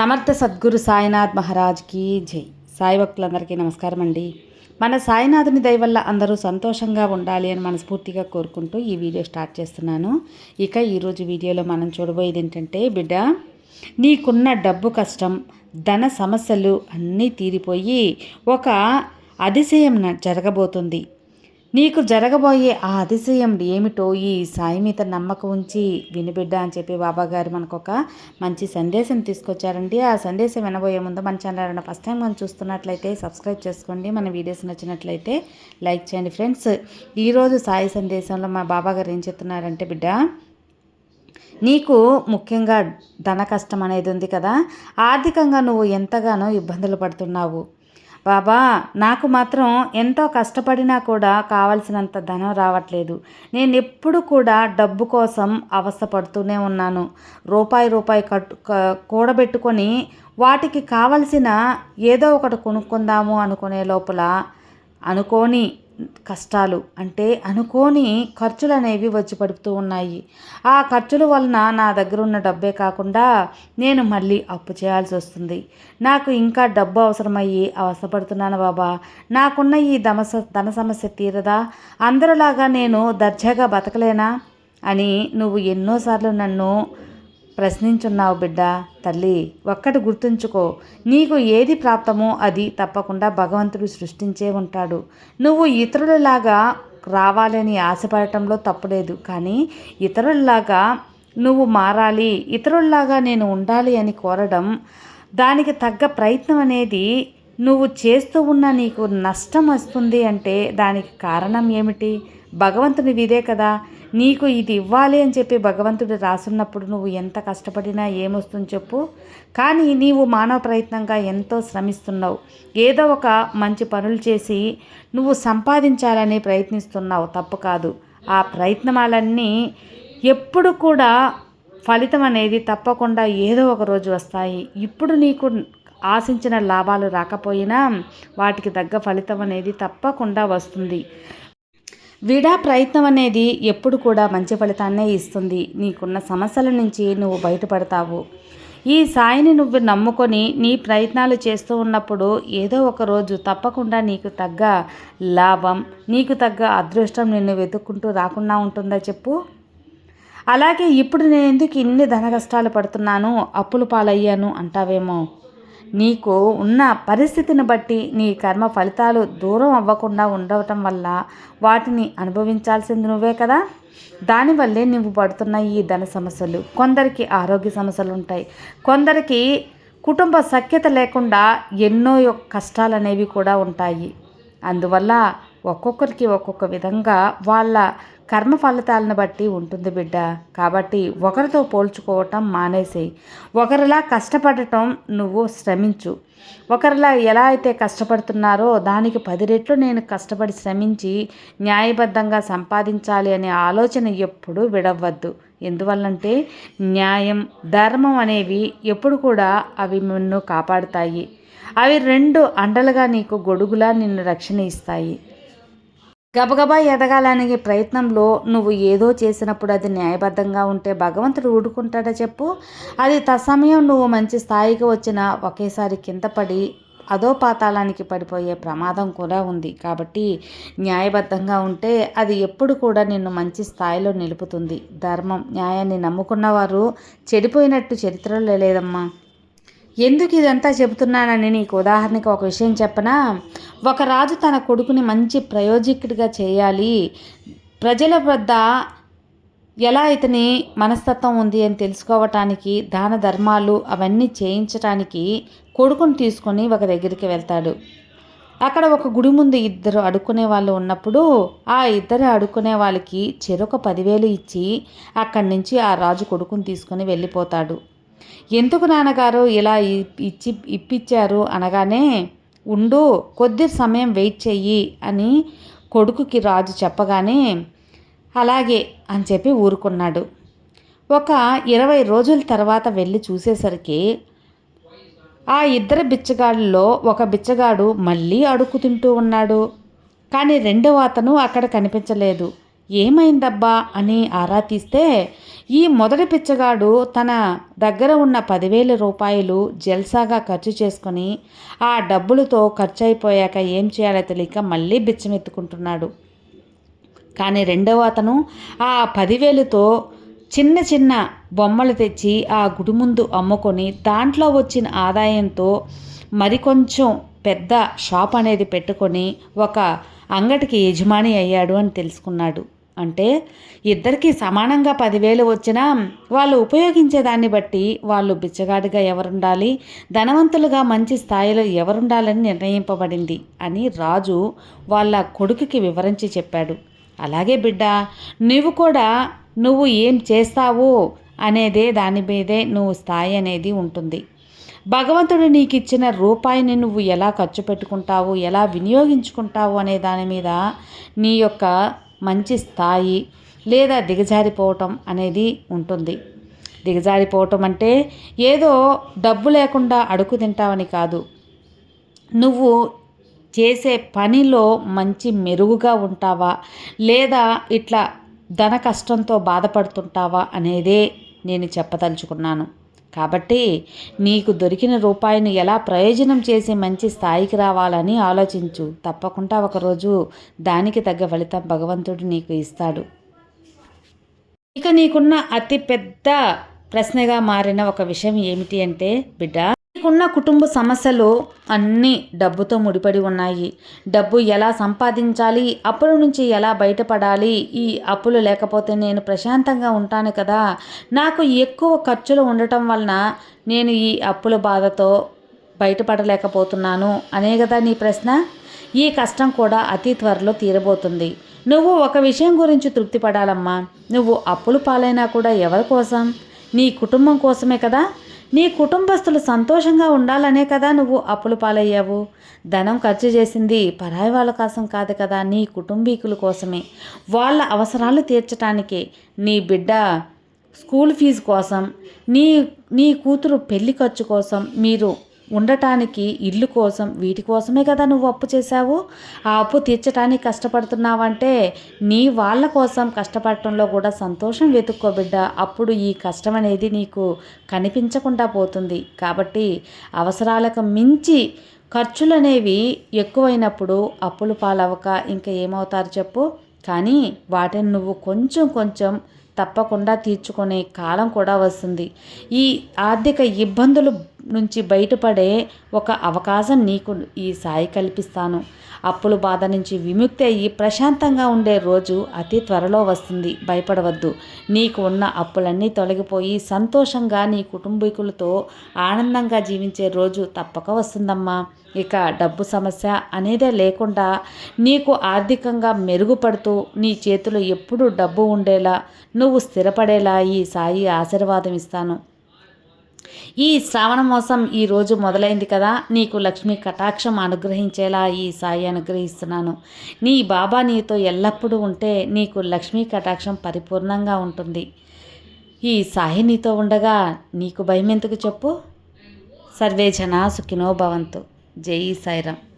సమర్థ సద్గురు సాయినాథ్ మహారాజ్కి జై. సాయి భక్తులందరికీ నమస్కారం అండి మన సాయినాథుని దయ వల్ల అందరూ సంతోషంగా ఉండాలి అని మనస్ఫూర్తిగా కోరుకుంటూ ఈ వీడియో స్టార్ట్ చేస్తున్నాను. ఇక ఈరోజు వీడియోలో మనం చూడబోయేది ఏంటంటే బిడ్డ నీకున్న డబ్బు కష్టం ధన సమస్యలు అన్నీ తీరిపోయి ఒక అతిశయం న- జరగబోతుంది. నీకు జరగబోయే ఆ అతిశయం ఏమిటో ఈ సాయి మీద నమ్మకం ఉంచి వినిబిడ్డ అని చెప్పి బాబాగారు మనకు ఒక మంచి సందేశం తీసుకొచ్చారండి. ఆ సందేశం వినబోయే ముందు మన ఛానల్ ఫస్ట్ టైం మనం చూస్తున్నట్లయితే సబ్స్క్రైబ్ చేసుకోండి. మన వీడియోస్ నచ్చినట్లయితే లైక్ చేయండి ఫ్రెండ్స్ ఈరోజు సాయి సందేశంలో మా బాబా గారు ఏం చెప్తున్నారంటే బిడ్డ నీకు ముఖ్యంగా ధన కష్టం అనేది ఉంది కదా. ఆర్థికంగా నువ్వు ఎంతగానో ఇబ్బందులు పడుతున్నావు. బాబా నాకు మాత్రం ఎంతో కష్టపడినా కూడా కావలసినంత ధనం రావట్లేదు. నేను ఎప్పుడు కూడా డబ్బు కోసం అవస్థపడుతూనే ఉన్నాను. రూపాయి రూపాయి కట్టు కూడబెట్టుకొని వాటికి కావలసిన ఏదో ఒకటి కొనుక్కుందాము అనుకునే లోపల అనుకోని కష్టాలు అంటే అనుకోని ఖర్చులు అనేవి వచ్చి పడుతూ ఉన్నాయి. ఆ ఖర్చుల వలన నా దగ్గర ఉన్న డబ్బే కాకుండా నేను మళ్ళీ అప్పు చేయాల్సి వస్తుంది. నాకు ఇంకా డబ్బు అవసరమయ్యి అవసరపడుతున్నాను బాబా. నాకున్న ఈ ధమస ధన సమస్య తీరదా? అందరిలాగా నేను దర్జాగా బతకలేనా? అని నువ్వు ఎన్నోసార్లు నన్ను ప్రశ్నించున్నావు బిడ్డ. తల్లి ఒక్కటి గుర్తుంచుకో. నీకు ఏది ప్రాప్తమో అది తప్పకుండా భగవంతుడు సృష్టించే ఉంటాడు. నువ్వు ఇతరులలాగా రావాలని ఆశపడటంలో తప్పులేదు. కానీ ఇతరులలాగా నువ్వు మారాలి ఇతరుల్లాగా నేను ఉండాలి అని కోరడం దానికి తగ్గ ప్రయత్నం అనేది నువ్వు చేస్తూ ఉన్న నీకు నష్టం వస్తుంది అంటే దానికి కారణం ఏమిటి? భగవంతుని ఇదే కదా. నీకు ఇది ఇవ్వాలి అని చెప్పి భగవంతుడు రాసున్నప్పుడు నువ్వు ఎంత కష్టపడినా ఏమొస్తుంది చెప్పు. కానీ నీవు మానవ ప్రయత్నంగా ఎంతో శ్రమిస్తున్నావు. ఏదో ఒక మంచి పనులు చేసి నువ్వు సంపాదించాలని ప్రయత్నిస్తున్నావు. తప్పు కాదు. ఆ ప్రయత్నాలన్నీ ఎప్పుడు కూడా ఫలితం అనేది తప్పకుండా ఏదో ఒక రోజు వస్తాయి. ఇప్పుడు నీకు ఆశించిన లాభాలు రాకపోయినా వాటికి తగ్గ ఫలితం అనేది తప్పకుండా వస్తుంది. విడా ప్రయత్నం అనేది ఎప్పుడు కూడా మంచి ఫలితాన్నే ఇస్తుంది. నీకున్న సమస్యల నుంచి నువ్వు బయటపడతావు. ఈ సాయిని నువ్వు నమ్ముకొని నీ ప్రయత్నాలు చేస్తూ ఉన్నప్పుడు ఏదో ఒక రోజు తప్పకుండా నీకు తగ్గ లాభం నీకు తగ్గ అదృష్టం నిన్ను వెతుక్కుంటూ రాకుండా ఉంటుందా చెప్పు? అలాగే ఇప్పుడు నేను ఎందుకు ఇన్ని ధన కష్టాలు పడుతున్నాను అప్పులు పాలయ్యాను అంటావేమో? నీకు ఉన్న పరిస్థితిని బట్టి నీ కర్మ ఫలితాలు దూరం అవ్వకుండా ఉండటం వల్ల వాటిని అనుభవించాల్సింది నువ్వే కదా? దానివల్లే నువ్వు పడుతున్న ఈ ధన సమస్యలు. కొందరికి ఆరోగ్య సమస్యలు ఉంటాయి. కొందరికి కుటుంబ సఖ్యత లేకుండా ఎన్నో యొక్క కష్టాలు అనేవి కూడా ఉంటాయి. అందువల్ల ఒక్కొక్కరికి ఒక్కొక్క విధంగా వాళ్ళ కర్మ ఫలితాలను బట్టి ఉంటుంది బిడ్డ. కాబట్టి ఒకరితో పోల్చుకోవటం మానేసేయి. ఒకరిలా కష్టపడటం నువ్వు శ్రమించు. ఒకరిలా ఎలా అయితే కష్టపడుతున్నారో దానికి పది రెట్లు నేను కష్టపడి శ్రమించి న్యాయబద్ధంగా సంపాదించాలి అనే ఆలోచన ఎప్పుడూ విడవద్దు. ఎందువల్లంటే న్యాయం ధర్మం అనేవి ఎప్పుడు కూడా అవి నిన్ను కాపాడుతాయి. అవి రెండు అండలుగా నీకు గొడుగులా నిన్ను రక్షణ ఇస్తాయి. గబగబా ఎదగాలనే ప్రయత్నంలో నువ్వు ఏదో చేసినప్పుడు అది న్యాయబద్ధంగా ఉంటే భగవంతుడు ఊడుకుంటాడా చెప్పు? అది తత్సమయం నువ్వు మంచి స్థాయికి వచ్చిన ఒకేసారి కింద పడి అదో పాతాళానికి పడిపోయే ప్రమాదం కూడా ఉంది. కాబట్టి న్యాయబద్ధంగా ఉంటే అది ఎప్పుడు కూడా నిన్ను మంచి స్థాయిలో నిలుపుతుంది. ధర్మం న్యాయాన్ని నమ్ముకున్నవారు చెడిపోయినట్టు చరిత్రలో లేదమ్మా. ఎందుకు ఇదంతా చెబుతున్నానని నీకు ఉదాహరణకి ఒక విషయం చెప్పనా? ఒక రాజు తన కొడుకుని మంచి ప్రయోజకుడిగా చేయాలి. ప్రజల వద్ద ఎలా ఇతని మనస్తత్వం ఉంది అని తెలుసుకోవటానికి దాన ధర్మాలు అవన్నీ చేయించటానికి కొడుకుని తీసుకొని ఒక దగ్గరికి వెళ్తాడు. అక్కడ ఒక గుడి ముందు ఇద్దరు అడుక్కునే వాళ్ళు ఉన్నప్పుడు ఆ ఇద్దరు అడుక్కునే వాళ్ళకి చెరొక పదివేలు ఇచ్చి అక్కడి నుంచి ఆ రాజు కొడుకుని తీసుకొని వెళ్ళిపోతాడు. ఎందుకు నాన్నగారు ఇలా ఇచ్చి ఇప్పించారు అనగానే ఉండు కొద్ది సమయం వెయిట్ చెయ్యి అని కొడుకుకి రాజు చెప్పగానే అలాగే అని చెప్పి ఊరుకున్నాడు. ఒక ఇరవై రోజుల తర్వాత వెళ్ళి చూసేసరికి ఆ ఇద్దరు బిచ్చగాళ్ళలో ఒక బిచ్చగాడు మళ్ళీ అడుక్కు తింటూ ఉన్నాడు. కానీ రెండవ అతను అక్కడ కనిపించలేదు. ఏమైందబ్బా అని ఆరా తీస్తే ఈ మొదటి పిచ్చగాడు తన దగ్గర ఉన్న పదివేల రూపాయలు జల్సాగా ఖర్చు చేసుకొని ఆ డబ్బులతో ఖర్చు అయిపోయాక ఏం చేయాలో తెలియక మళ్ళీ బిచ్చమెత్తుకుంటున్నాడు. కానీ రెండవ అతను ఆ పదివేలుతో చిన్న చిన్న బొమ్మలు తెచ్చి ఆ గుడి ముందు అమ్ముకొని దాంట్లో వచ్చిన ఆదాయంతో మరికొంచెం పెద్ద షాప్ అనేది పెట్టుకొని ఒక అంగటికి యజమాని అయ్యాడు అని తెలుసుకున్నాడు. అంటే ఇద్దరికి సమానంగా పదివేలు వచ్చినా వాళ్ళు ఉపయోగించే దాన్ని బట్టి వాళ్ళు బిచ్చగాడిగా ఎవరుండాలి ధనవంతులుగా మంచి స్థాయిలో ఎవరుండాలని నిర్ణయింపబడింది అని రాజు వాళ్ళ కొడుకుకి వివరించి చెప్పాడు. అలాగే బిడ్డ నువ్వు కూడా నువ్వు ఏం చేస్తావు అనేదే దాని మీదే నువ్వు స్థాయి అనేది ఉంటుంది. భగవంతుడు నీకు ఇచ్చిన రూపాయిని నువ్వు ఎలా ఖర్చు పెట్టుకుంటావు ఎలా వినియోగించుకుంటావు అనే దాని మీద నీ యొక్క మంచి స్థాయి లేదా దిగజారిపోవటం అనేది ఉంటుంది. దిగజారిపోవటం అంటే ఏదో డబ్బు లేకుండా అడుగు తింటావని కాదు. నువ్వు చేసే పనిలో మంచి మెరుగుగా ఉంటావా? లేదా ఇట్లా ధన కష్టంతో బాధపడుతుంటావా? అనేదే నేను చెప్పదలుచుకున్నాను. కాబట్టి నీకు దొరికిన రూపాయిని ఎలా ప్రయోజనం చేసి మంచి స్థాయికి రావాలని ఆలోచించు. తప్పకుండా ఒకరోజు దానికి తగ్గ ఫలితం భగవంతుడు నీకు ఇస్తాడు. ఇక నీకున్న అతి పెద్ద ప్రశ్నగా మారిన ఒక విషయం ఏమిటి అంటే బిడ్డ మీకున్న కుటుంబ సమస్యలు అన్నీ డబ్బుతో ముడిపడి ఉన్నాయి. డబ్బు ఎలా సంపాదించాలి? అప్పుల నుంచి ఎలా బయటపడాలి? ఈ అప్పులు లేకపోతే నేను ప్రశాంతంగా ఉంటాను కదా? నాకు ఎక్కువ ఖర్చులు ఉండటం వలన నేను ఈ అప్పుల బాధతో బయటపడలేకపోతున్నాను అనే కదా నీ ప్రశ్న? ఈ కష్టం కూడా అతి త్వరలో తీరబోతుంది. నువ్వు ఒక విషయం గురించి తృప్తి పడాలమ్మా నువ్వు అప్పులు పాలైనా కూడా ఎవరి కోసం? నీ కుటుంబం కోసమే కదా? నీ కుటుంబస్తులు సంతోషంగా ఉండాలనే కదా నువ్వు అప్పులు పాలయ్యావు. ధనం ఖర్చు చేసింది పరాయి వాళ్ళ కోసం కాదు కదా నీ కుటుంబీకుల కోసమే. వాళ్ళ అవసరాలు తీర్చడానికే నీ బిడ్డ స్కూల్ ఫీజు కోసం నీ నీ కూతురు పెళ్ళి ఖర్చు కోసం మీరు ఉండటానికి ఇల్లు కోసం వీటి కోసమే కదా నువ్వు అప్పు చేశావు? ఆ అప్పు తీర్చడానికి కష్టపడుతున్నావంటే నీ వాళ్ళ కోసం కష్టపడటంలో కూడా సంతోషం వెతుక్కో బిడ్డ. అప్పుడు ఈ కష్టం అనేది నీకు కనిపించకుండా పోతుంది. కాబట్టి అవసరాలకు మించి ఖర్చులు అనేవి ఎక్కువైనప్పుడు అప్పులు పాలవక ఇంకా ఏమవుతారు చెప్పు? కానీ వాటిని నువ్వు కొంచెం కొంచెం తప్పకుండా తీర్చుకునే కాలం కూడా వస్తుంది. ఈ ఆర్థిక ఇబ్బందులు నుంచి బయటపడే ఒక అవకాశం నీకు ఈ సాయి కల్పిస్తాను. అప్పుల బాధ నుంచి విముక్తి అయ్యి ప్రశాంతంగా ఉండే రోజు అతి త్వరలో వస్తుంది. భయపడవద్దు. నీకు ఉన్న అప్పులన్నీ తొలగిపోయి సంతోషంగా నీ కుటుంబీకులతో ఆనందంగా జీవించే రోజు తప్పక వస్తుందమ్మా. ఇక డబ్బు సమస్య అనేదే లేకుండా నీకు ఆర్థికంగా మెరుగుపడుతూ నీ చేతిలో ఎప్పుడూ డబ్బు ఉండేలా నువ్వు స్థిరపడేలా ఈ సాయి ఆశీర్వాదం ఇస్తాను. ఈ శ్రావణ మాసం ఈరోజు మొదలైంది కదా. నీకు లక్ష్మీ కటాక్షం అనుగ్రహించేలా ఈ సాయి అనుగ్రహిస్తున్నాను. నీ బాబా నీతో ఎల్లప్పుడూ ఉంటే నీకు లక్ష్మీ కటాక్షం పరిపూర్ణంగా ఉంటుంది. ఈ సాయి నీతో ఉండగా నీకు భయం ఎందుకు చెప్పు? సర్వే జనా సుఖినో భవంతు. జై సాయిరామ్.